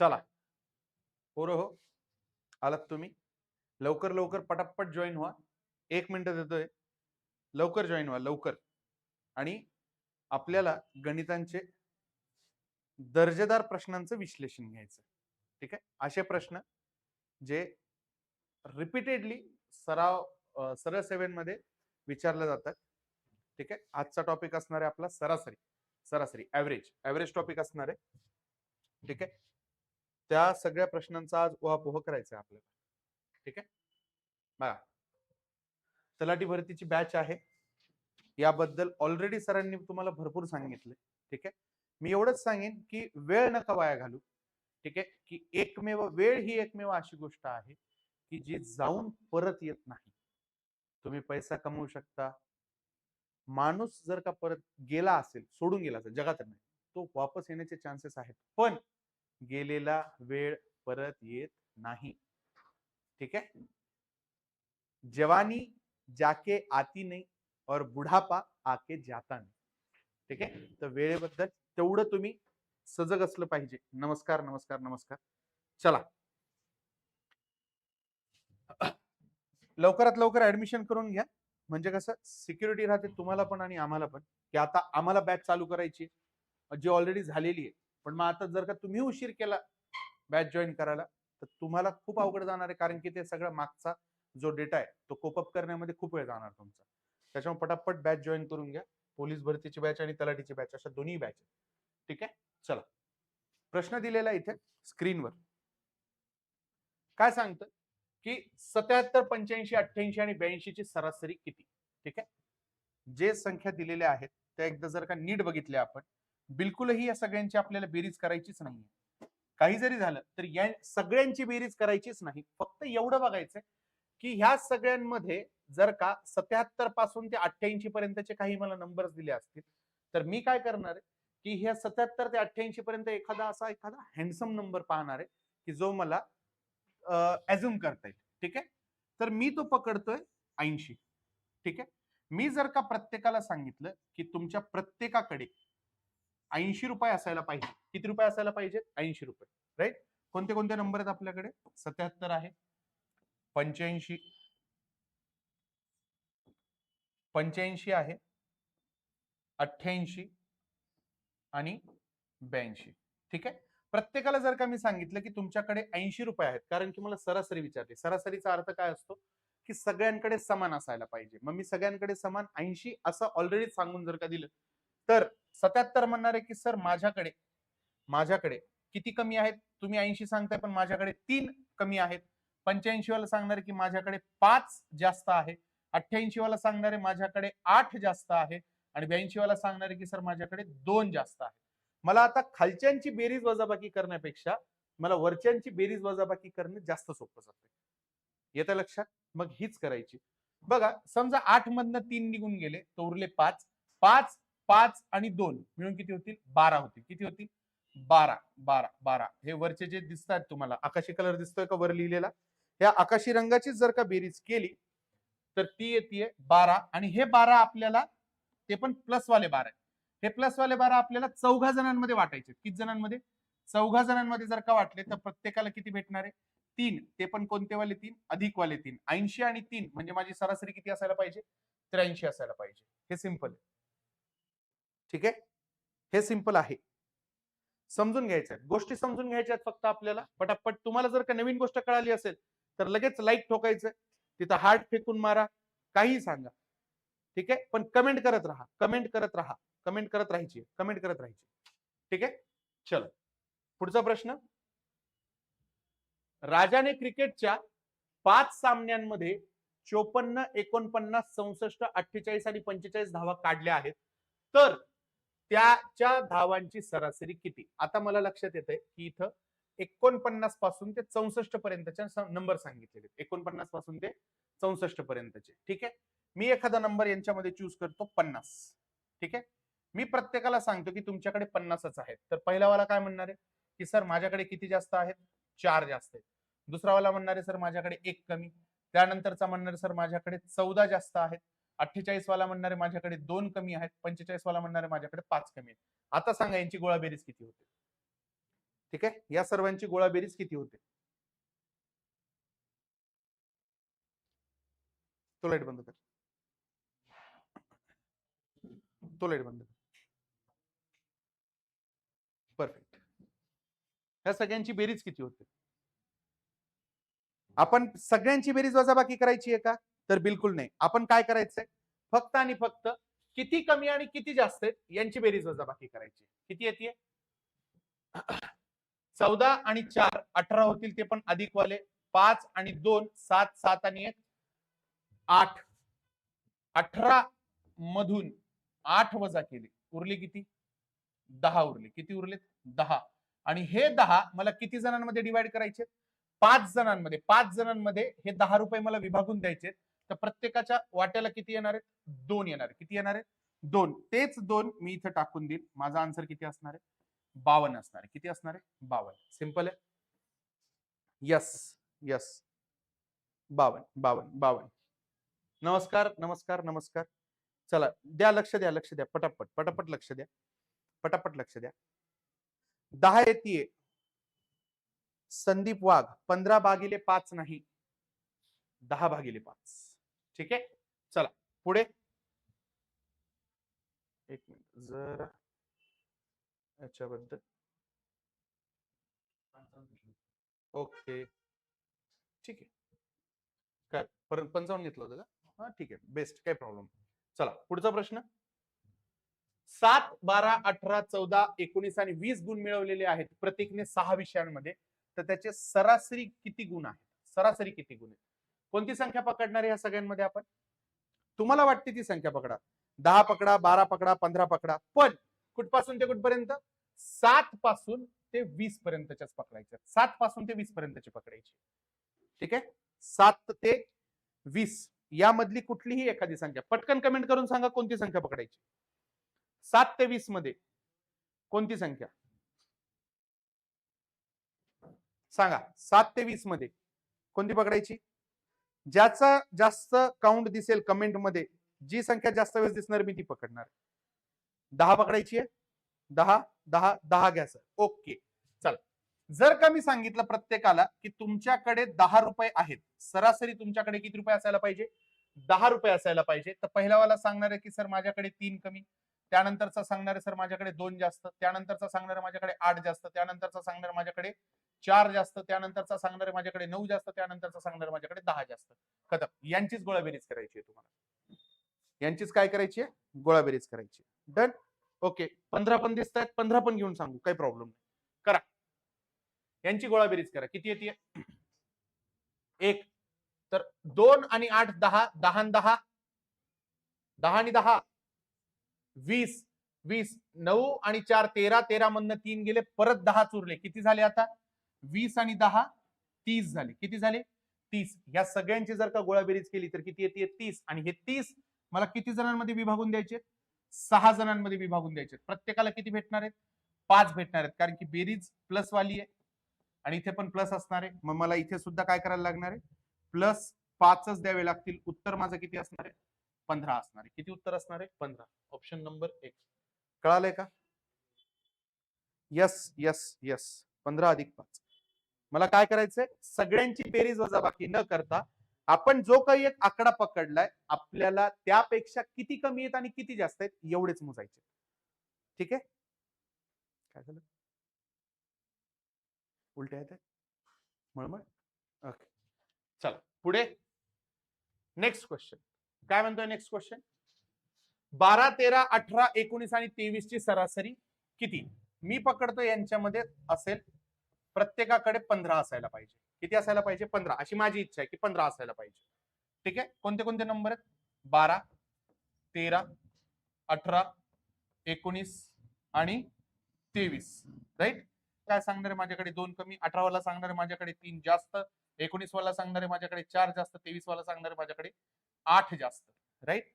चला. पोरं हो आलात तुम्ही. लवकर लवकर पटापट जॉईन व्हा. एक मिनिट देतोय. लवकर जॉईन व्हा लवकर. आणि आपल्याला गणितांचे दर्जेदार प्रश्नांचं विश्लेषण घ्यायचं. ठीक आहे? असे प्रश्न जे रिपीटेडली सराव सरळ सेवेमध्ये विचारले जातात. ठीक आहे? आजचा टॉपिक असणार आहे आपला सरासरी. सरासरी ॲव्हरेज ॲव्हरेज टॉपिक असणार आहे. ठीक आहे? त्या सगळ्या प्रश्नांचा आज उहापोह करायचा आहे आपल्याला. ठीक आहे? बघा. तलाठी भरतीची बॅच आहे. याबद्दल ऑलरेडी सरांनी तुम्हाला भरपूर सांगितले ठीक आहे? मी एवढंच सांगेन की वेळ नका वाया घालू. ठीक आहे? की एकमेव वेळ ही एकमेव अशी गोष्ट आहे की जी जाऊन परत येत नाही. तुम्ही पैसा कमवू शकता. माणूस जर का परत गेला असेल सोडून गेला असेल जगात नाही तो वापस येण्याचे चान्सेस आहेत. पण गेलेला वेळ परत येत नाही. ठीक आहे? जवानी जाके आती नाही और बुढापा आके जाता नाही ठीक आहे? तर वेळेबद्दल तेवढं तुम्ही सजग असलं पाहिजे. नमस्कार नमस्कार नमस्कार. चला. लवकरात लवकर ऍडमिशन करून घ्या. म्हणजे कसं? सिक्युरिटी राहते तुम्हाला पण आणि आम्हाला पण. की आता आम्हाला बॅच चालू करायची जी ऑलरेडी झालेली आहे. पण मग आता जर का तुम्ही उशीर केला बॅच जॉईन करायला तर तुम्हाला खूप अवघड जाणार आहे. कारण की ते सगळं मागचा जो डेटा आहे तो कोपअप करण्यामध्ये खूप वेळ जाणार तुमचा. त्याच्यामुळे पटापट बॅच जॉईन करून घ्या. पोलीस भरतीची बॅच आणि तलाठीची बॅच अशा दोन्ही बॅच ठीक आहे? चला. प्रश्न दिलेला इथे स्क्रीनवर. काय सांगतं? की सत्याहत्तर पंच्याऐंशी अठ्ठ्याऐंशी आणि ब्याऐंशी ची सरासरी किती? ठीक आहे? जे संख्या दिलेल्या आहेत त्या एकदा जर का नीट बघितल्या आपण बिलकुलही या सगळ्यांची आपल्याला बेरीज करायचीच नाहीये. काही जरी झालं तर या सगळ्यांची बेरीज करायचीच नाही. फक्त एवढं बघायचंय की ह्या सगळ्यांमध्ये जर का सत्याहत्तरपासून ते अठ्ठ्याऐंशी पर्यंतचे काही मला नंबर्स दिले असतील तर मी काय करणार आहे की ह्या सत्याहत्तर ते अठ्ठ्याऐंशी पर्यंत एखादा असा एखादा हँडसम नंबर पाहणार आहे की जो मला अझ्युम करता येईल. ठीक आहे? तर मी तो पकडतोय ऐंशी. ठीक आहे? मी जर का प्रत्येकाला सांगितलं की तुमच्या प्रत्येकाकडे ऐंशी रुपये असायला पाहिजे. किती रुपये असायला पाहिजे? ऐंशी रुपये. राईट कोणते कोणते नंबर आहेत आपल्याकडे? सत्याहत्तर आहे. पंच्याऐंशी. पंच्याऐंशी आहे. अठ्ठ्याऐंशी आणि ब्याऐंशी. ठीक आहे? प्रत्येकाला जर का मी सांगितलं की तुमच्याकडे ऐंशी रुपये आहेत कारण की मला सरासरी विचारते. सरासरीचा अर्थ काय असतो? की सगळ्यांकडे समान असायला पाहिजे. मग मी सगळ्यांकडे समान ऐंशी असं ऑलरेडी सांगून जर का दिलं तर सत्याहत्तर म्हणणार आहे की सर माझ्याकडे माझ्याकडे किती कमी आहेत? तुम्ही ऐंशी सांगताय पण माझ्याकडे तीन कमी आहेत. पंच्याऐंशी वाला सांगणार की माझ्याकडे पाच जास्त आहे. अठ्ठ्याऐंशी वाला सांगणार आहे माझ्याकडे आठ जास्त आहे. आणि ब्याऐंशी वाला सांगणार आहे की सर माझ्याकडे दोन जास्त आहे. मला आता खालच्यांची बेरीज वजाबाकी करण्यापेक्षा मला वरच्यांची बेरीज वजाबाकी करणं जास्त सोपं जाते येतं लक्षात? मग हीच करायची. बघा समजा आठ मधनं तीन निघून गेले तो उरले पाच. पाच पाच आणि दोन मिळून किती होतील? बारा होतील. किती होतील? बारा बारा बारा. हे वरचे जे दिसतात तुम्हाला आकाशी कलर दिसतोय का वर लिहिलेला? या आकाशी रंगाची जर का बेरीज केली तर ती येते बारा. आणि हे बारा आपल्याला ते पण प्लस वाले बारा आहे हे प्लस वाले बारा आपल्याला चौघा जणांमध्ये वाटायचे. किती जणांमध्ये? चौघा जणांमध्ये जर का वाटले तर प्रत्येकाला किती भेटणार आहे? तीन. ते पण कोणते वाले तीन? अधिक वाले तीन. ऐंशी आणि तीन. म्हणजे माझी सरासरी किती असायला पाहिजे? त्र्याऐंशी असायला पाहिजे. हे सिंपल ठीक आहे? हे सिंपल आहे. समजून घ्यायचं आहे गोष्टी समजून घ्यायच्या आहेत फक्त आपल्याला. पटापट तुम्हाला जर का नवीन गोष्ट कळाली असेल तर लगेच लाईक ठोकायचं तिथं हार्ट फेकून मारा. काही सांगा. ठीक आहे? पण कमेंट करत राहा. कमेंट करत राहा. कमेंट करत राहायची. कमेंट करत राहायची. ठीक आहे? चलो. पुढचा प्रश्न. राजाने क्रिकेटच्या पाच सामन्यांमध्ये चोपन्न एकोणपन्नास चौसष्ट अठ्ठेचाळीस आणि पंचेचाळीस धावा काढल्या आहेत. तर त्याच्या धावांची सरासरी किती? आता मला लक्षात येत की इथं एकोणपन्नासपासून ते चौसष्ट पर्यंतच्या नंबर सांगितलेले एकोणपन्नासपासून ते चौसष्ट पर्यंतचे. ठीक आहे? मी एखादा नंबर यांच्यामध्ये चूज करतो पन्नास. ठीक आहे? मी प्रत्येकाला सांगतो की तुमच्याकडे पन्नासच आहेत. तर पहिल्यावाला काय म्हणणार आहे? की सर माझ्याकडे किती जास्त आहेत? चार जास्त आहेत. दुसरावाला म्हणणार आहे सर माझ्याकडे एक कमी. त्यानंतरचा म्हणणार सर माझ्याकडे चौदा जास्त आहेत. अठ्ठेचाळीस वाला म्हणणारे माझ्याकडे दोन कमी आहेत पंचेचाळीस वाला म्हणणारे माझ्याकडे पाच कमी आहेत. आता सांगा यांची गोळाबेरीज किती होते? ठीक आहे? या सर्वांची गोळाबेरीज किती होते? तो लाइट बंद कर. तो लाइट बंद कर. परफेक्ट. या सगळ्यांची बेरीज किती होते? आपण सगळ्यांची बेरीज वजाबाकी करायची आहे का? तर बिलकुल नाही. आपण काय करायचंय? फक्त आणि फक्त किती कमी आणि किती जास्त आहेत यांची बेरीज वजाबाकी करायची. किती येते चौदा आणि चार अठरा होतील ते पण अधिक वाले पाच आणि दोन सात सात आणि एक आठ. अठरा मधून आठ वजा केले. उरले किती? दहा उरले. किती उरलेत? दहा. आणि हे दहा मला किती जणांमध्ये डिवाइड करायचे पाच जणांमध्ये. पाच जणांमध्ये हे दहा रुपये मला विभागून द्यायचे तर प्रत्येकाच्या वाट्याला किती येणार आहेत? दोन येणार आहेत. किती येणार आहेत? दोन. तेच दोन मी इथं टाकून देईल माझा आन्सर किती असणार आहे? बावन्न असणार आहे. किती असणार आहे? बावन्न. सिंपल आहे? यस यस बावन्न. बावन्न. बावन्न. नमस्कार. नमस्कार. नमस्कार. चला द्या लक्ष द्या लक्ष द्या. पटापट. पटापट लक्ष द्या. पटापट लक्ष द्या. दहा येते संदीप वाघ पंधरा भागिले पाच नाही. दहा भागिले पाच. ठीक आहे? चला पुढे. एक मिनिट. जर. याच्याबद्दल. ओके. ठीक आहे. काय? परत पंचावन्न घेतलं होतं का? हा ठीक आहे. बेस्ट. काय प्रॉब्लेम चला पुढचा प्रश्न. सात बारा अठरा चौदा एकोणीस आणि वीस गुण मिळवलेले आहेत प्रत्येकने सहा विषयांमध्ये. तर त्याचे सरासरी किती गुण आहेत? सरासरी किती गुण आहेत? कोणती संख्या पकडणार या सगळ्यांमध्ये आपण? तुम्हाला वाटते ती संख्या पकडा. दहा पकडा बारा पकडा पंधरा पकडा. पण कुठपासून ते कुठपर्यंत? सात पासून ते वीस पर्यंतच्याच पकडायच्या सात पासून ते वीस पर्यंतचे पकडायचे. ठीक आहे? सात ते वीस. यामधली कुठलीही एखादी संख्या. पटकन कमेंट करून सांगा कोणती संख्या पकडायची. सात ते वीसमध्ये कोणती संख्या? सांगा. सात ते वीसमध्ये कोणती पकडायची? ज्याचा जास्त काउंट दिसेल कमेंटमध्ये जी संख्या जास्त वेळेस दिसणार मी ती पकडणार. दहा पकडायची आहे. दहा दहा दहा घ्या सर ओके चला. जर का मी सांगितलं प्रत्येकाला की तुमच्याकडे दहा रुपये आहेत सरासरी तुमच्याकडे किती रुपये असायला पाहिजे? दहा रुपये असायला पाहिजे. तर पहिल्यावाला सांगणार आहे की सर माझ्याकडे तीन कमी. त्यानंतरचा सांगणार आहे सर माझ्याकडे दोन जास्त. त्यानंतरचा सांगणार माझ्याकडे आठ जास्त. त्यानंतरचा सांगणार माझ्याकडे चार जास्त त्यानंतरचा सांगणार माझ्याकडे नऊ जास्त त्यानंतरचा सांगणार माझ्याकडे दहा जास्त. खतम. यांचीच गोळाबेरीज करायची आहे तुम्हाला. यांचीच काय करायची आहे? गोळाबेरीज करायची डन ओके पंधरा पण दिसत आहेत पंधरा पण घेऊन सांगू. काही प्रॉब्लेम नाही. करा. यांची गोळाबेरीज करा. किती येते एक. तर दोन आणि आठ दहा. दहा दहा. दहा आणि दहा. वीस. वीस. नऊ आणि चार तेरा. तेरा मधनं तीन गेले. परत दहा चुरले. किती झाले आता? वीस आणि दहा तीस झाले. किती झाले? तीस. या सगळ्यांची जर का गोळाबेरीज केली तर किती येते? तीस. आणि हे तीस मला किती जणांमध्ये विभागून द्यायचे? सहा जणांमध्ये विभागून द्यायचे. प्रत्येकाला किती भेटणार आहेत? पाच भेटणार आहेत. कारण की बेरीज प्लस वाली आहे. आणि इथे पण प्लस असणार आहे. मग मला इथे सुद्धा काय करायला लागणार आहे? प्लस पाचच द्यावे लागतील. उत्तर माझं किती असणार आहे? पंधरा असणार आहे. किती उत्तर असणार आहे? पंधरा. ऑप्शन नंबर एक. कळालंय का? यस यस यस पंधरा अधिक पाच. मला काय करायचंय? सगळ्यांची बेरीज वजाबाकी न करता आपण जो काही एक आकडा पकडलाय आपल्याला त्यापेक्षा किती कमी आहेत आणि किती जास्त आहेत एवढेच मोजायचे. ठीक आहे? काय झालं? उलटे आहेत? मळमळ? ओके. चला पुढे. नेक्स्ट क्वेश्चन काय म्हणतोय नेक्स्ट क्वेश्चन बारा तेरा अठरा एकोणीस आणि तेवीस ची सरासरी किती? मी पकडतो यांच्यामध्ये असेल प्रत्येकाकडे पंधरा असायला पाहिजे. किती असायला पाहिजे? पंधरा. अशी माझी इच्छा आहे की पंधरा असायला पाहिजे. ठीक आहे? कोणते कोणते नंबर आहेत? बारा तेरा अठरा एकोणीस आणि तेवीस. राईट काय सांगणार माझ्याकडे? दोन कमी. अठरा वाला सांगणार माझ्याकडे तीन जास्त. एकोणीस वाला सांगणार माझ्याकडे चार जास्त. तेवीस वाला सांगणार माझ्याकडे आठ जास्त. राईट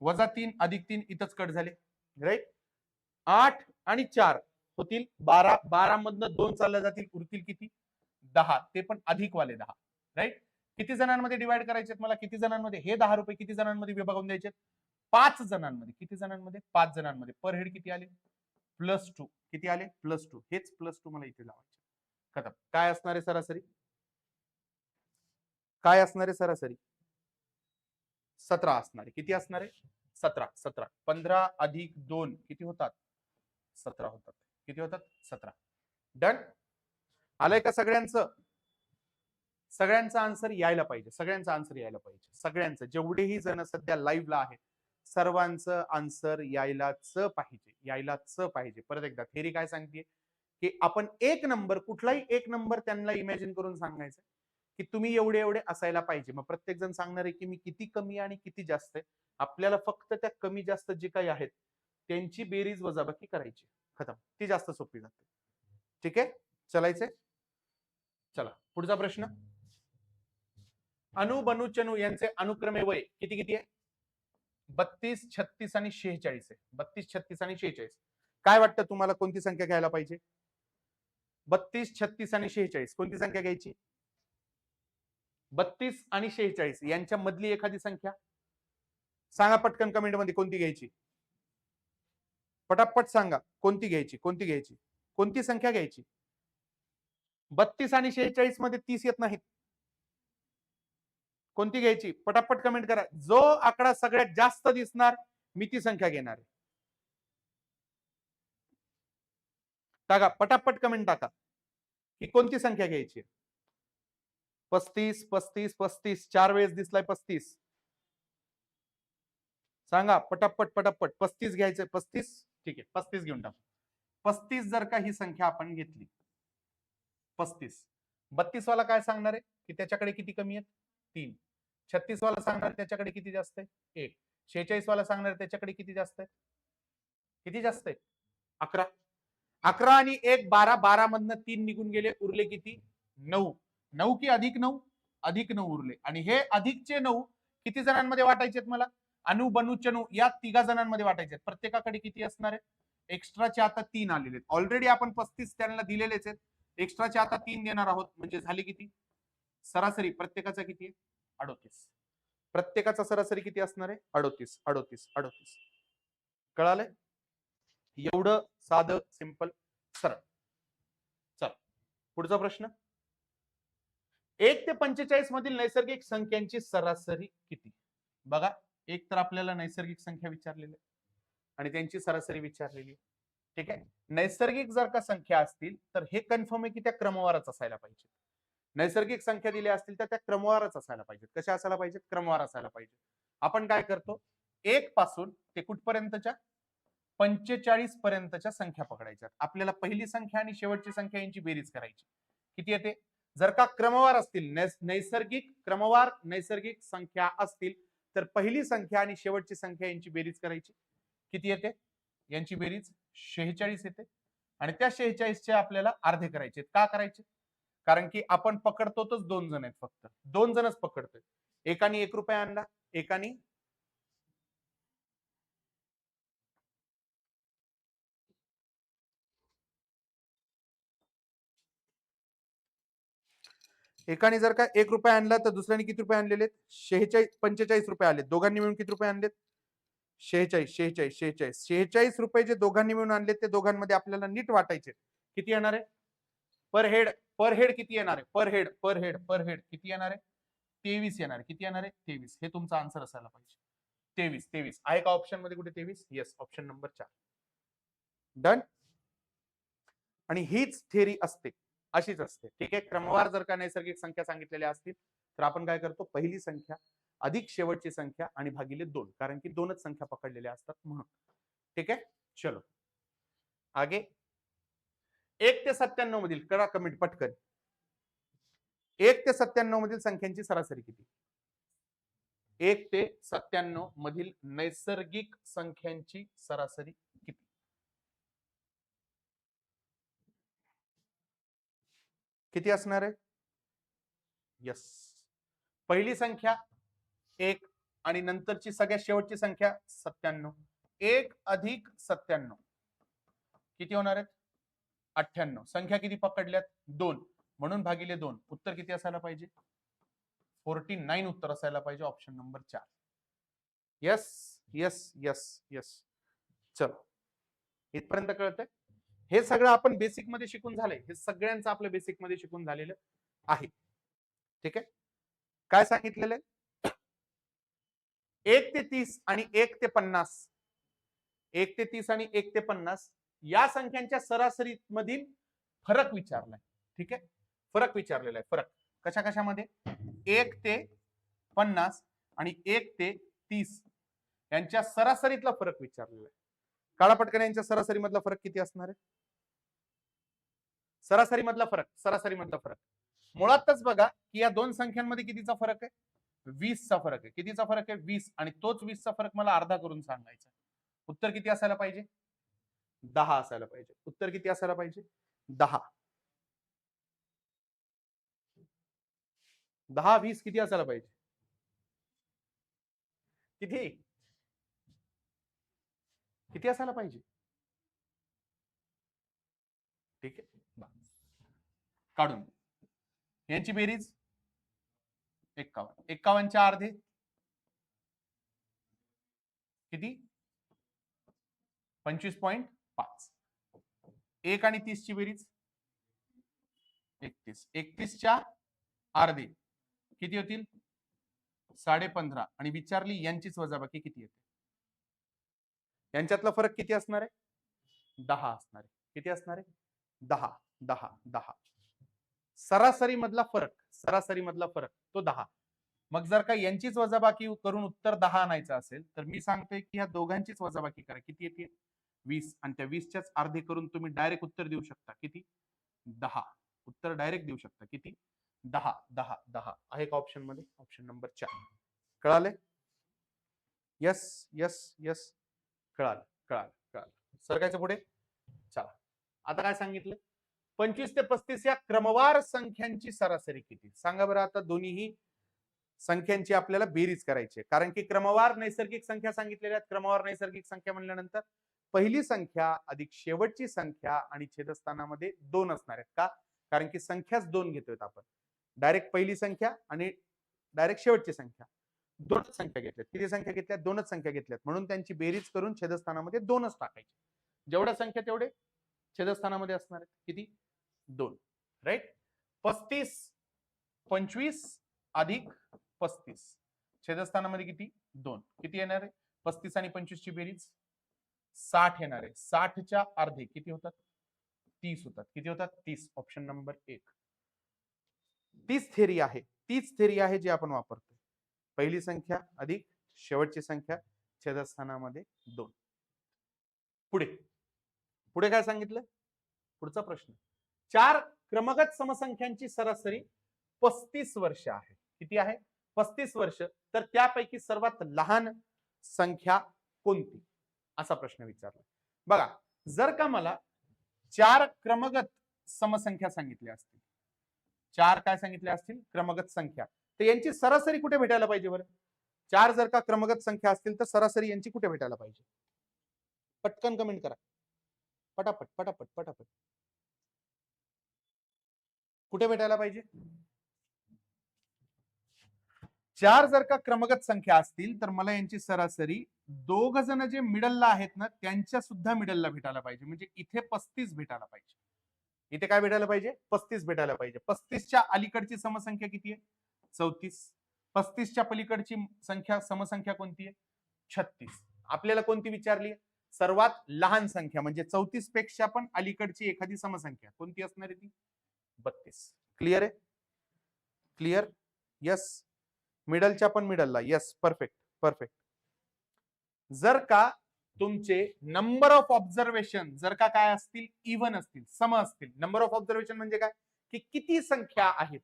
वजा तीन अधिक तीन इथंच कट झाले. राईट आठ आणि चार. होतील? बारा बारा मधनं दोन चालल्या जातील उरतील किती? दहा. ते पण अधिक वाले दहा. राईट किती जणांमध्ये डिवाइड करायचे मला? किती जणांमध्ये? हे दहा रुपये किती जणांमध्ये विभागून द्यायचे पाच जणांमध्ये. किती जणांमध्ये? पाच जणांमध्ये. पर हेड किती आले? प्लस टू किती आले? प्लस टू हेच प्लस टू मला इथे लावायचे खतम. काय असणार आहे सरासरी? काय असणार आहे सरासरी? सतरा असणार आहे. किती असणार आहे? सतरा. सतरा. पंधरा अधिक दोन. किती होतात? सतरा होतात. किती होतात? सतरा. डन आलंय का सगळ्यांचं? सगळ्यांचा आन्सर यायला पाहिजे. सगळ्यांचा आन्सर यायला पाहिजे. सगळ्यांचं. जेवढेही जण सध्या लाईव्हला आहेत सर्वांचं आन्सर यायलाच पाहिजे. यायलाच पाहिजे. परत एकदा थेरी काय सांगते की आपण एक नंबर कुठलाही एक नंबर त्यांना इमॅजिन करून सांगायचं की तुम्ही एवढे एवढे असायला पाहिजे. मग प्रत्येक जण सांगणार आहे की मी किती कमी आणि किती जास्त आहे. आपल्याला फक्त त्या कमी जास्त जे काही आहेत त्यांची बेरीज वजाबाकी करायची खतम. ती जास्त सोपी जाते. ठीक आहे? चलायचंय? चला. पुढचा प्रश्न. अनु बनू चनू यांचे अनुक्रमे वय किती किती आहे? बत्तीस छत्तीस आणि शेहेचाळीस आहे. बत्तीस छत्तीस आणि शेहेचाळीस. काय वाटतं तुम्हाला कोणती संख्या घ्यायला पाहिजे? बत्तीस छत्तीस आणि शेहेचाळीस. कोणती संख्या घ्यायची? बत्तीस आणि शेहेचाळीस यांच्या मधली एखादी संख्या? सांगा पटकन कमेंटमध्ये कोणती घ्यायची. पटापट सांगा कोणती घ्यायची कोणती घ्यायची कोणती संख्या घ्यायची? बत्तीस आणि शेहेचाळीसमध्ये तीस येत नाहीत. कोणती घ्यायची? पटापट कमेंट करा. जो आकडा सगळ्यात जास्त दिसणार मी ती संख्या घेणार आहे. टाका पटापट कमेंट टाका. की कोणती संख्या घ्यायची? पस्तीस पस्तीस पस्तीस. चार वेळेस दिसलाय पस्तीस. सांगा पटापट पटापट. पस्तीस घ्यायचंय पस्तीस. ठीक आहे. पस्तीस घेऊन टाकू. पस्तीस जर का ही संख्या आपण घेतली. पस्तीस. बत्तीस वाला काय सांगणार आहे? की त्याच्याकडे किती कमी आहेत? तीन. छत्तीस वाला सांगणार त्याच्याकडे किती जास्त आहे? एक. शेहेचाळीस वाला सांगणार त्याच्याकडे किती जास्त आहे? किती जास्त आहे? अकरा. अकरा आणि एक बारा. बारा मधनं तीन निघून गेले. उरले किती? नऊ. नऊ की अधिक नऊ? अधिक नऊ उरले. आणि हे अधिकचे नऊ किती जणांमध्ये वाटायचे मला? अनु बनू चनू या तिघा जणांमध्ये वाटायचे. प्रत्येकाकडे किती असणार आहे? एक्स्ट्राचे आता तीन आलेले आहेत. ऑलरेडी आपण पस्तीस त्यांना दिलेलेच आहेत. एक्स्ट्राचे आता तीन देणार आहोत. म्हणजे झाले किती? सरासरी प्रत्येकाचा किती आहे? अडोतीस. प्रत्येकाचा सरासरी किती असणार आहे? अडोतीस अडोतीस अडोतीस. कळालंय? एवढं साधं सिंपल सरळ. चल. पुढचा प्रश्न. एक ते पंचेचाळीस मधील नैसर्गिक संख्यांची सरासरी किती? बघा. एक तर आपल्याला नैसर्गिक संख्या विचारलेली आणि त्यांची सरासरी विचारलेली ठीक आहे? नैसर्गिक जर का संख्या असतील तर हे कन्फर्म आहे की त्या क्रमवारच असायला पाहिजे नैसर्गिक संख्या दिल्या असतील तर त्या क्रमवारच असायला पाहिजेत. कशा असायला पाहिजेत? क्रमवार असायला पाहिजे आपण काय करतो? एक पासून ते कुठपर्यंतच्या? पंचेचाळीस पर्यंतच्या संख्या पकडायच्या आपल्याला पहिली संख्या आणि शेवटची संख्या यांची बेरीज करायची. किती येते? जर का क्रमवार असतील नैसर्गिक क्रमवार नैसर्गिक संख्या असतील तर पहिली संख्या आणि शेवटची संख्या यांची बेरीज करायची. किती येते? यांची बेरीज शेहेचाळीस येते. आणि त्या शेहेचाळीसचे आपल्याला अर्धे करायचे. का करायचे? कारण की आपण पकडतोच दोन जण आहेत फक्त. दोन जणच पकडतोय. एकाने एक रुपया आणला एकाने एकाने जर का एक रुपये आणला तर दुसऱ्याने किती रुपये आणलेले शेहेचाळीस पंचेचाळीस रुपये आले दोघांनी मिळून किती रुपये आणलेत? शेहेचाळीस शेहेचाळीस शेहेचाळीस. शेहेचाळीस रुपये जे दोघांनी मिळून आणले ते दोघांमध्ये आपल्याला नीट वाटायचे किती येणार आहे? पर हेड पर हेड किती येणार आहे? Per head per head per head किती येणार आहे? तेवीस येणार किती येणार आहे? तेवीस. हे तुमचा आन्सर असायला पाहिजे. तेवीस तेवीस. आहे का ऑप्शनमध्ये कुठे तेवीस? येस ऑप्शन नंबर चार. डन आणि हीच थेरी असते. अशीच असते. ठीक आहे? क्रमवार जर का नैसर्गिक संख्या सांगितलेल्या असतील तर आपण काय करतो? पहिली संख्या अधिक शेवटची संख्या आणि भागिले दोन कारण की दोनच संख्या पकडलेल्या असतात म्हणून. ठीक आहे? चलो. आगे. एक ते सत्त्याण्णव मधील करा कमेंट पटकन. एक ते सत्त्याण्णव मधील संख्यांची सरासरी किती? एक ते सत्त्याण्णव मधील नैसर्गिक संख्यांची सरासरी किती असणार आहे? यस पहिली संख्या एक आणि नंतरची सगळ्यात शेवटची संख्या सत्त्याण्णव. एक अधिक सत्त्याण्णव. किती होणार आहेत? अठ्ठ्याण्णव. संख्या किती पकडल्यात? दोन. म्हणून भागिले दोन. उत्तर किती असायला पाहिजे? फोर्टी नाईन उत्तर असायला पाहिजे ऑप्शन नंबर चार. यस यस यस यस चलो. इथपर्यंत कळतंय? हे सगळं आपण बेसिकमध्ये शिकून झालंय. हे सगळ्यांचं आपलं बेसिकमध्ये शिकून झालेलं आहे. ठीक आहे? काय सांगितलेलं आहे? एक ते तीस आणि एक ते पन्नास. एक ते तीस आणि एक ते पन्नास या संख्यांच्या सरासरी मधील फरक विचारलाय. ठीक आहे? फरक विचारलेला आहे. फरक. कशा कशामध्ये? एक ते पन्नास आणि एक ते तीस यांच्या सरासरीतला फरक विचारलेला आहे. काळापटकर यांच्या सरासरीमधला फरक किती असणार आहे? सरासरी मधला फरक सरासरी मधला फरक मुळातच बघा की या दोन संख्यांमध्ये कितीचा फरक आहे? वीसचा फरक आहे. कितीचा फरक आहे? वीस. आणि तोच वीसचा फरक मला अर्धा करून सांगायचा. उत्तर किती असायला पाहिजे? दहा असायला पाहिजे. उत्तर किती असायला पाहिजे? दहा. दहा वीस किती असायला पाहिजे? किती? किती असायला पाहिजे? ठीक आहे. काढून यांची बेरीज एक्कावन्न. एक्कावन्नच्या अर्धे किती? पंचवीस पॉइंट पाच. एक आणि तीस ची बेरीज एकतीस. एकतीसच्या अर्धे किती होतील? साडे पंधरा आणि विचारली यांचीच वजाबाकी किती येते? यांच्यातला फरक किती असणार आहे? दहा असणार आहे. किती असणार आहे? दहा. दहा. दहा. सरासरी मधला फरक सरासरी मधला फरक तो दहा. मग जर का यांचीच वजाबाकी करून उत्तर दहा आणायचं असेल तर मी सांगतोय की ह्या दोघांचीच वजाबाकी करा. किती येते? वीस. आणि त्या वीसच्याच अर्धे करून तुम्ही डायरेक्ट उत्तर देऊ शकता. किती? दहा. उत्तर डायरेक्ट देऊ शकता. किती? दहा. दहा. दहा. आहे का ऑप्शनमध्ये ऑप्शन नंबर चार. कळाले यस यस यस. कळालं. कळालं. कळालं. सरकायचं पुढे? चला. आता काय सांगितलं? पंचवीस ते पस्तीस या क्रमवार संख्यांची सरासरी किती? सांगा बरं आता दोन्हीही संख्यांची आपल्याला बेरीज करायची कारण की क्रमवार नैसर्गिक संख्या सांगितलेल्या आहेत. क्रमवार नैसर्गिक संख्या म्हणल्यानंतर पहिली संख्या अधिक शेवटची संख्या आणि छेदस्थानामध्ये दोन असणार आहेत. का? कारण की संख्याच दोन घेतोय आपण. डायरेक्ट पहिली संख्या आणि डायरेक्ट शेवटची संख्या. दोनच संख्या घेतल्यात. किती संख्या घेतल्यात? दोनच संख्या घेतल्यात. म्हणून त्यांची बेरीज करून छेदस्थानामध्ये दोनच टाकायची. जेवढ्या संख्या तेवढे छेदस्थानामध्ये असणार आहेत. किती? दोन राईट पस्तीस पंचवीस अधिक पस्तीस. छेदस्थानामध्ये किती? दोन. किती येणार आहे? पस्तीस आणि पंचवीस ची बेरीज साठ येणार आहे. साठच्या अर्धे किती होतात? तीस होतात. किती होतात? तीस. ऑप्शन नंबर एक. तीच थेरी आहे. तीच थेरी आहे जी आपण वापरतो पहिली संख्या अधिक शेवटची संख्या छेदस्थानामध्ये दोन. पुढे. पुढे काय सांगितलं? पुढचा प्रश्न. चार क्रमगत समसंख्यांची सरासरी पस्तीस वर्ष आहे. किती आहे? पस्तीस वर्ष. तर त्यापैकी सर्वात लहान संख्या कोणती? असा प्रश्न विचारला. बघा जर का मला चार क्रमगत समसंख्या सांगितल्या असतील चार काय सांगितल्या असतील? क्रमगत संख्या. तर यांची सरासरी कुठे भेटायला पाहिजे बरं? चार जर का क्रमगत संख्या असतील तर सरासरी यांची कुठे भेटायला पाहिजे? पटकन कमेंट करा. पटापट पटापट पटापट. कुठे भेटायला पाहिजे? चार जर का क्रमगत संख्या असतील तर मला यांची सरासरी दोघ जण जे मिडलला आहेत ना त्यांच्या सुद्धा मिडलला भेटायला पाहिजे. म्हणजे इथे पस्तीस भेटायला पाहिजे. इथे काय भेटायला पाहिजे? पस्तीस भेटायला पाहिजे. पस्तीसच्या अलीकडची समसंख्या किती आहे? चौतीस. पस्तीसच्या पलीकडची संख्या समसंख्या कोणती आहे? छत्तीस. आपल्याला कोणती विचारली सर्वात लहान संख्या म्हणजे चौतीसपेक्षा पण अलीकडची एखादी समसंख्या कोणती असणार आहे ती? बत्तीस. क्लिअर आहे? क्लिअर यस मिडलच्या पण मिडलला यस परफेक्ट परफेक्ट जर का तुमचे नंबर ऑफ ऑब्झर्वेशन जर का काय असतील इव्हन असतील सम असतील. नंबर ऑफ ऑब्झर्वेशन म्हणजे काय? की किती संख्या आहेत?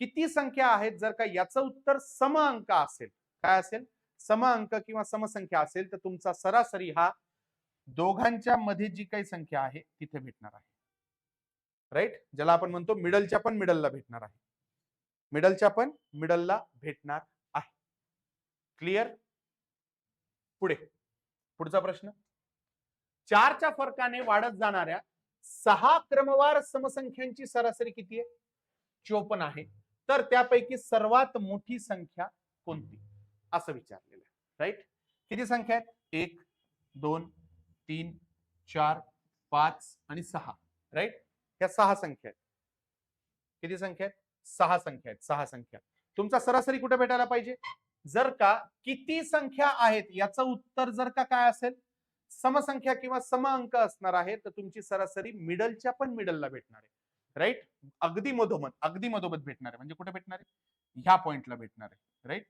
किती संख्या आहेत? जर का याचं उत्तर सम अंक असेल काय असेल? सम अंक किंवा समसंख्या असेल तर तुमचा सरासरी हा दोघांच्या मध्ये जी काही संख्या आहे तिथे भेटणार आहे. राईट? ज्याला आपण म्हणतो मिडलच्या पण मिडलला भेटणार आहे. मिडलच्या पण मिडलला भेटणार आहे. क्लिअर? पुढे. पुढचा प्रश्न. चारच्या फरकाने वाढत जाणाऱ्या सहा क्रमवार समसंख्यांची सरासरी किती आहे? चोपन आहे. तर त्यापैकी सर्वात मोठी संख्या कोणती? असं विचारलेलं आहे. राईट? किती संख्या आहेत? एक दोन तीन चार पाच आणि सहा. राईट? ह्या सहा संख्या आहेत. किती संख्या आहेत? सहा संख्या आहेत सहा संख्या. तुमचा सरासरी कुठे भेटायला पाहिजे? जर का किती संख्या आहेत याचं उत्तर जर का काय असेल? समसंख्या किंवा सम अंक असणार आहे तर तुमची सरासरी मिडलच्या पण मिडलला भेटणार आहे. राईट अगदी मधोमध अगदी मधोमध भेटणार आहे. म्हणजे कुठे भेटणार आहे? ह्या पॉइंटला भेटणार आहे. राईट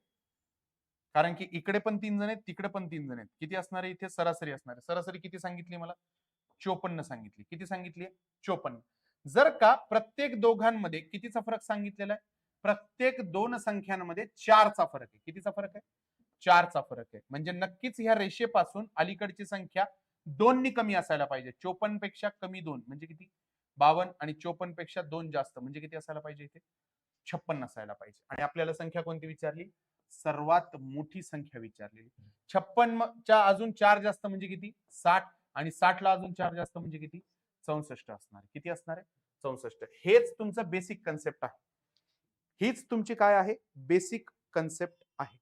कारण की इकडे पण तीन जण आहेत तिकडे पण तीन जण आहेत. किती असणार आहे? इथे सरासरी असणार आहे. सरासरी किती सांगितली मला? चोपन्न सांगितली. किती सांगितली चोपन्न. जर का प्रत्येक दोघांमध्ये कितीचा फरक सांगितलेला आहे? प्रत्येक दोन संख्यांमध्ये चारचा फरक आहे. कितीचा फरक आहे? चारचा फरक आहे. म्हणजे नक्कीच ह्या रेषेपासून अलीकडची संख्या दोननी कमी असायला पाहिजे. चोपन्नपेक्षा कमी दोन म्हणजे किती? बावन्न आणि चोपन्नपेक्षा दोन जास्त म्हणजे किती असायला पाहिजे इथे? छप्पन असायला पाहिजे. आणि आपल्याला संख्या कोणती विचारली? सर्वात मोठी संख्या विचारलेली. छप्पन च्या अजून चार जास्त म्हणजे किती? साठ. आणि साठ ला अजून चार जास्त म्हणजे किती? चौसष्ट असणार. किती असणार आहे? चौसष्ट. हेच तुमचं बेसिक कन्सेप्ट आहे. हीच तुमची काय आहे? बेसिक कन्सेप्ट आहे.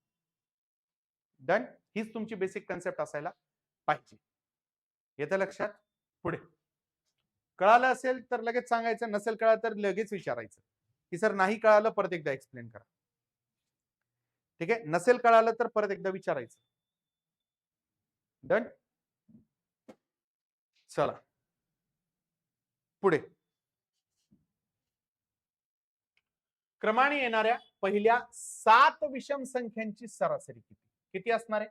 डन हीच तुमची बेसिक कन्सेप्ट असायला पाहिजे. येतं लक्षात? पुढे. कळालं असेल तर लगेच सांगायचं नसेल कळालं तर लगेच विचारायचं. की सर नाही कळालं परत एकदा एक्सप्लेन करा. ठीक आहे? नसेल कळालं तर परत एकदा विचारायचं. डन चला. पुढे. क्रमाने येणाऱ्या पहिल्या सात विषम संख्यांची सरासरी किती? किती असणार आहे?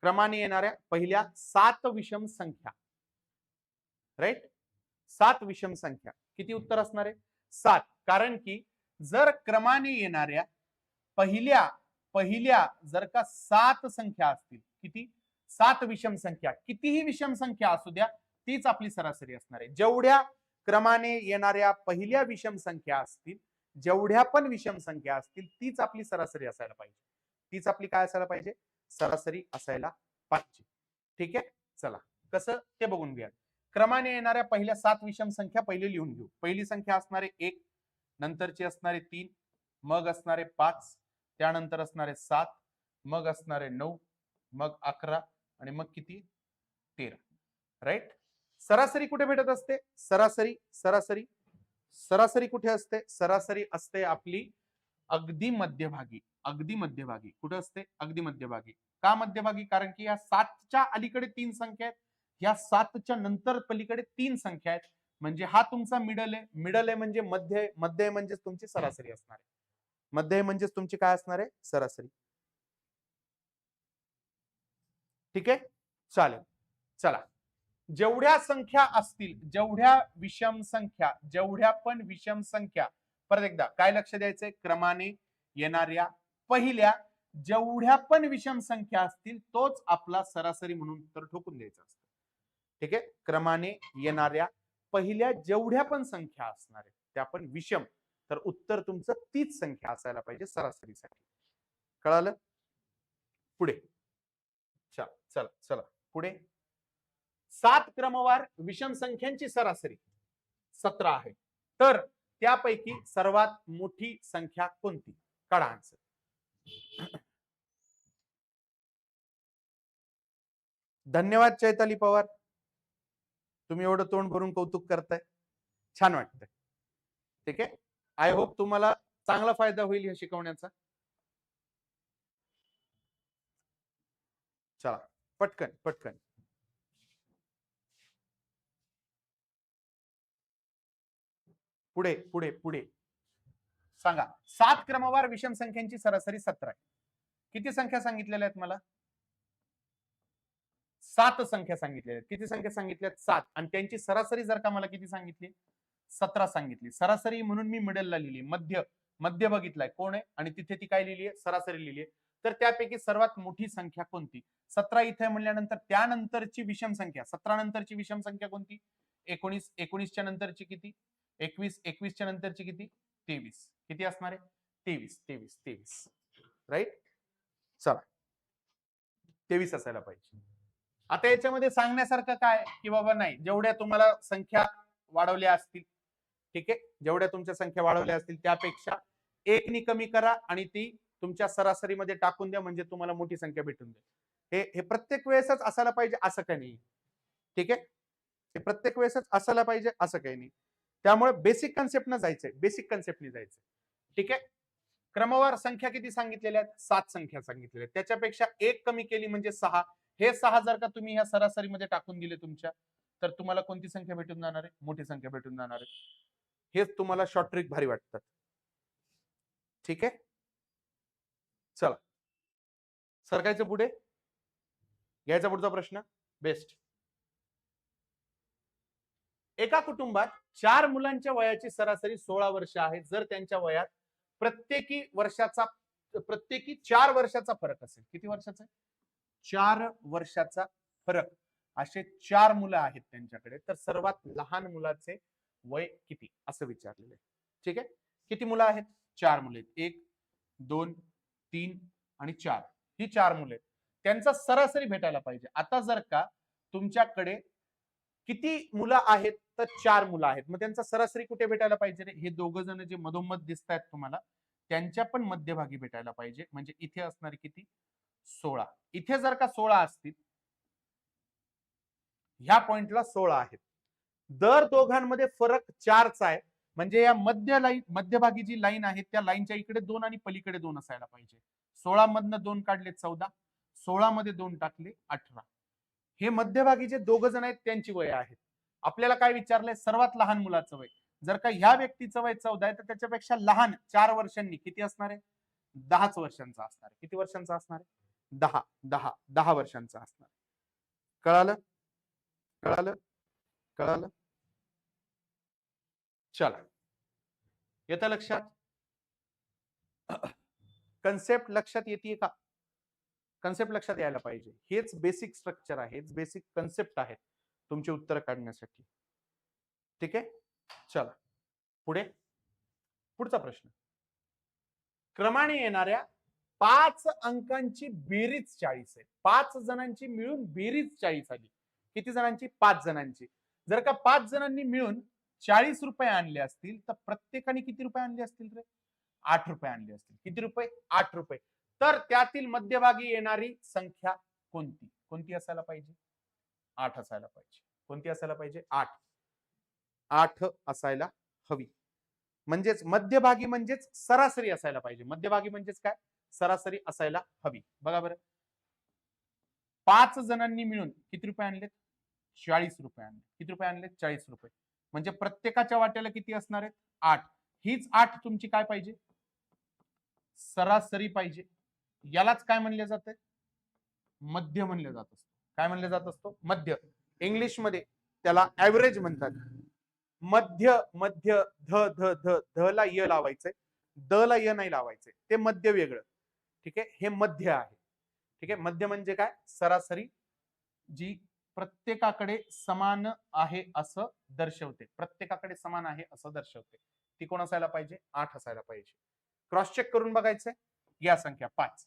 क्रमाने येणाऱ्या पहिल्या सात विषम संख्या. राईट सात विषम संख्या. किती उत्तर असणार आहे? सात. कारण की जर क्रमाने येणाऱ्या पहिल्या पहिल्या जर का सात संख्या असतील किती? सात विषम संख्या. कितीही विषम संख्या असू द्या तीच आपली सरासरी असणार आहे. जेवढ्या क्रमाने येणाऱ्या पहिल्या विषम संख्या असतील जेवढ्या पण विषम संख्या असतील तीच आपली सरासरी असायला पाहिजे. तीच आपली काय असायला पाहिजे? सरासरी असायला पाहिजे. ठीक आहे? चला. कसं? ते बघून घ्या क्रमाने येणाऱ्या पहिल्या सात विषम संख्या पहिले लिहून घेऊ. पहिली संख्या असणारे एक नंतरची असणारे तीन मग असणारे पाच त्यानंतर असणारे सात मग असणारे नऊ मग अकरा आणि मग किती? तेरा. राईट सरासरी कुठे भेटत असते? सरासरी सरासरी सरासरी कुठे असते? सरासरी असते आपली अगदी मध्यभागी अगदी मध्यभागी. कुठे असते? अगदी मध्यभागी. का मध्यभागी? कारण की या सातच्या अलीकडे तीन संख्या आहेत. या सातच्या नंतर पलीकडे तीन संख्या आहेत. म्हणजे हा तुमचा मिडल आहे. मिडल आहे म्हणजे मध्य मध्य म्हणजेच तुमची सरासरी असणार आहे. मध्य म्हणजेच तुमची काय असणार आहे? सरासरी. ठीक आहे? चालेल. चला. जेवढ्या संख्या असतील जेवढ्या विषम संख्या जेवढ्या पण विषम संख्या परत एकदा काय लक्ष द्यायचंय? क्रमाने येणाऱ्या पहिल्या जेवढ्या पण विषम संख्या असतील तोच आपला सरासरी म्हणून उत्तर ठोकून द्यायचा असतो. ठीक आहे? क्रमाने येणाऱ्या पहिल्या जेवढ्या पण संख्या असणार आहेत त्या पण विषम तर उत्तर तुमचं तीच संख्या असायला पाहिजे सरासरीसाठी. कळालं? पुढे. चला चला पुढे. सात क्रमवार विषम संख्यांची सरासरी. सतरा आहे. तर त्यापैकी सर्वात मोठी संख्या कोणती? काढा आन्सर धन्यवाद चैताली पवार. तुम्ही एवढं तोंड भरून कौतुक करताय. छान वाटतंय. ठीक आहे? आय होप तुम्हाला चांगला फायदा होईल ह्या शिकवण्याचा. चला. पटकन पटकन. पुढे पुढे पुढे. सांगा सात क्रमवार विषम संख्यांची सरासरी सतरा आहे. किती संख्या सांगितलेल्या आहेत मला? सात संख्या सांगितलेल्या आहेत. किती संख्या सांगितल्या सात. आणि त्यांची सरासरी जर का मला किती सांगितली? सतरा सांगितली. सरासरी म्हणून मी मिडलला लिहिली. मध्य मध्य बघितलाय. कोण आहे? आणि तिथे ती काय लिहिली आहे? सरासरी लिहिली आहे. तर त्यापैकी सर्वात मोठी संख्या कोणती? सतरा इथे म्हणल्यानंतर त्यानंतरची विषम संख्या. सतरा नंतरची विषम संख्या कोणती? एकोणीस एकोणीसच्या नंतरची किती? एकवीस एकवीसच्या नंतरची किती? तेवीस. किती असणार आहे? तेवीस तेवीस तेवीस. राईट चला. तेवीस असायला पाहिजे. आता याच्यामध्ये सांगण्यासारखं काय? की बाबा नाही जेवढ्या तुम्हाला संख्या वाढवल्या असतील ठीक आहे? जेवढ्या तुमच्या संख्या वाढवल्या असतील त्यापेक्षा एकनी कमी करा आणि ती तुमच्या सरासरीमध्ये टाकून द्या म्हणजे तुम्हाला मोठी संख्या भेटून द्या हे हे प्रत्येक वेळेसच असायला पाहिजे असं काही नाही. ठीक आहे? हे प्रत्येक वेळेसच असायला पाहिजे असं काही नाही. त्यामुळे बेसिक कन्सेप्ट न जायचंय. बेसिक कन्सेप्टने जायचंय. ठीक आहे? क्रमवार संख्या किती सांगितलेल्या आहेत? सात संख्या सांगितलेल्या आहेत. त्याच्यापेक्षा एक कमी केली म्हणजे सहा. हे सहा जर का तुम्ही ह्या सरासरीमध्ये टाकून दिले तुमच्या तर तुम्हाला कोणती संख्या भेटून जाणार आहे? मोठी संख्या भेटून जाणार आहे. हेच तुम्हाला शॉर्ट ट्रिक भारी वाटतात. ठीक आहे? चला. सरकायचं पुढे? घ्यायचा पुढचा प्रश्न? बेस्ट एका कुटुंबात चार मुलांच्या वयाची सरासरी सोळा वर्ष आहे. जर त्यांच्या वयात प्रत्येकी वर्षाचा प्रत्येकी चार वर्षाचा फरक असेल. किती वर्षाचा चार वर्षाचा फरक. असे चार मुलं आहेत त्यांच्याकडे. तर सर्वात लहान मुलाचे वय किती? असं विचारलेलं आहे. ठीक आहे? किती मुलं आहेत? चार मुले आहेत. एक दोन तीन आणि चार. ही चार मुले. आहेत त्यांचा सरासरी भेटायला पाहिजे. आता जर का तुमच्याकडे किती मुलं आहेत तर चार मुलं आहेत. मग त्यांचा सरासरी कुठे भेटायला पाहिजे रे? हे दोघ जण जे मधोमध दिसत आहेत तुम्हाला त्यांच्या पण मध्यभागी भेटायला पाहिजे. म्हणजे इथे असणारे किती? सोळा. इथे जर का सोळा असतील ह्या पॉइंटला सोळा आहेत. दर दोघांमध्ये फरक चारचा आहे. म्हणजे या मध्य लाईन मध्यभागी जी लाईन आहे त्या लाईनच्या इकडे दोन आणि पलीकडे दोन असायला पाहिजे. सोळा मधनं दोन काढले चौदा सोळा मध्ये दोन टाकले अठरा. हे मध्यभागी जे दोघ जण आहेत त्यांची वय आहेत आपल्याला काय विचारलंय? सर्वात लहान मुलाचं वय. जर का ह्या व्यक्तीचं वय चौदा आहे तर त्याच्यापेक्षा लहान चार वर्षांनी किती असणार आहे? दहाच वर्षांचा असणार आहे. किती वर्षांचा असणार आहे? दहा दहा दहा वर्षांचा असणार कळालं? कळालं? कळालं? चला. येतं लक्षात? कन्सेप्ट लक्षात येते का? कन्सेप्ट लक्षात यायला पाहिजे. हेच बेसिक स्ट्रक्चर आहे. हेच बेसिक कन्सेप्ट आहेत तुमचे उत्तर काढण्यासाठी. ठीक आहे? चला. पुढे. पुढचा प्रश्न. क्रमाने येणाऱ्या पाच अंकांची बेरीज चाळीस आहे. पाच जणांची मिळून बेरीज चाळीस आली. किती जणांची? पाच जणांची. जर का पाच जणांनी मिळून चाळीस रुपये आणले असतील तर प्रत्येकाने किती रुपये आणले असतील रे? आठ रुपये आणले असतील. किती रुपये? आठ रुपये. तर त्यातील मध्यभागी येणारी संख्या कोणती? कोणती असायला पाहिजे? आठ असायला पाहिजे. कोणती असायला पाहिजे? आठ. आठ असायला हवी. म्हणजेच मध्यभागी म्हणजेच सरासरी असायला पाहिजे. मध्यभागी म्हणजेच काय? सरासरी असायला हवी. बघा बरं. पाच जणांनी मिळून किती रुपये आणलेत? चाळीस रुपये आणले. किती रुपये आणले चाळीस रुपये. म्हणजे प्रत्येकाच्या वाट्याला किती असणार आहेत? आठ. हीच आठ तुमची काय पाहिजे? सरासरी पाहिजे. यालाच काय म्हणले जाते? मध्य म्हणले जात असतो. काय म्हणले जात असतो? मध्य. इंग्लिशमध्ये त्याला ऍव्हरेज म्हणतात. मध्य मध्य ध ध ध ध ला य लावायचंय. द ला य नाही लावायचंय. ते मध्य वेगळं. ठीक आहे? हे मध्य आहे. ठीक आहे? मध्य म्हणजे काय? सरासरी जी प्रत्येकाकडे समान आहे असं दर्शवते. प्रत्येकाकडे समान आहे असं दर्शवते. ती कोण असायला पाहिजे? आठ असायला पाहिजे. क्रॉस चेक करून बघायचंय? या संख्या पाच.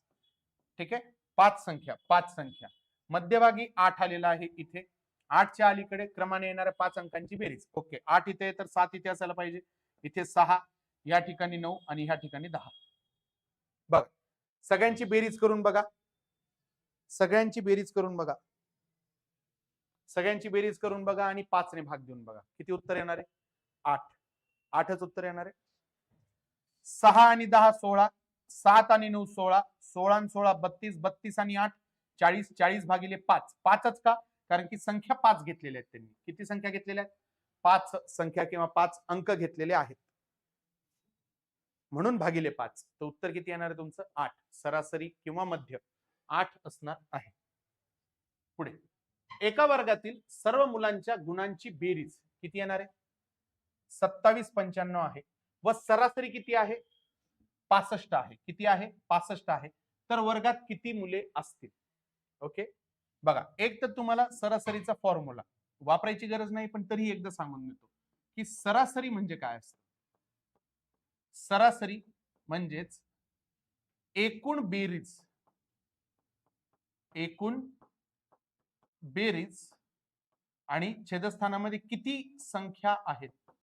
ठीक आहे? पाच संख्या पाच संख्या. मध्यभागी आठ आलेला आहे इथे. आठच्या अलीकडे क्रमाने येणाऱ्या पाच अंकांची बेरीज. ओके. आठ इथे तर सात इथे असायला पाहिजे. इथे सहा या ठिकाणी नऊ आणि ह्या ठिकाणी दहा. बघ. सगळ्यांची बेरीज करून बघा. सगळ्यांची बेरीज करून बघा. सगळ्यांची बेरीज करून बघा आणि पाचने भाग देऊन बघा. किती उत्तर येणार? आहे आठ. आठच उत्तर येणार? आहे सहा आणि दहा सोळा सात आणि नऊ सोळा सोळा आणि सोळा बत्तीस बत्तीस आणि आठ चाळीस चाळीस भागिले पाच. पाचच का? कारण की संख्या पाच घेतलेल्या आहेत त्यांनी. किती संख्या घेतलेल्या आहेत? पाच संख्या किंवा पाच अंक घेतलेले आहेत. म्हणून भागिले पाच. तर उत्तर किती येणार आहे तुमचं? आठ. सरासरी किंवा मध्य. आठ असणार आहे. पुढे. एका वर्गातील सर्व मुलांच्या गुणांची बेरीज किती येणार आहे? सत्तावीस पंच्याण्णव आहे. व सरासरी किती आहे? पासष्ट आहे. किती आहे? पासष्ट आहे. तर वर्गात किती मुले असतील? ओके? बघा एक तर तुम्हाला सरासरीचा फॉर्म्युला वापरायची गरज नाही पण तरी एकदा सांगून देतो की सरासरी म्हणजे काय असतं? सरासरी म्हणजेच एकूण बेरीज. एकूण बेरीज आणि छेदस्थानामध्ये किती संख्या आहेत?